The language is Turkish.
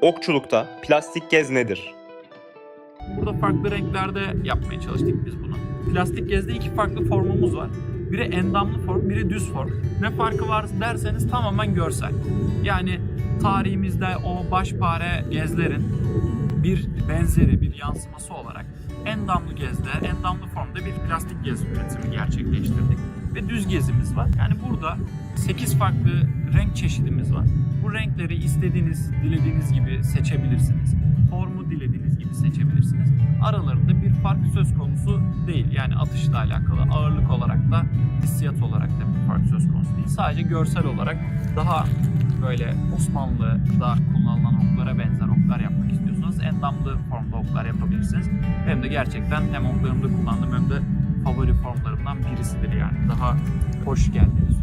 Okçulukta plastik gez nedir? Burada farklı renklerde yapmaya çalıştık biz bunu. Plastik gezde iki farklı formumuz var. Biri endamlı form, biri düz form. Ne farkı var derseniz tamamen görsel. Yani tarihimizde o başpare gezlerin bir benzeri, bir yansıması olarak endamlı gezde, endamlı formda bir plastik gez üretimi gerçekleştirdik. Ve düz gezimiz var. Yani burada 8 farklı renk çeşidimiz var. Bu renkleri istediğiniz, dilediğiniz gibi seçebilirsiniz. Formu dilediğiniz gibi seçebilirsiniz. Aralarında bir fark söz konusu değil. Yani atışla alakalı, ağırlık olarak da, hissiyat olarak da bir fark söz konusu değil. Sadece görsel olarak daha böyle Osmanlı'da kullanılan oklara benzer oklar yapmak istiyorsanız endamlı formda oklar yapabilirsiniz. Hem de gerçekten hem oklarımda kullandığım hem de favori formlarımdan birisidir yani. Daha hoş geldiğini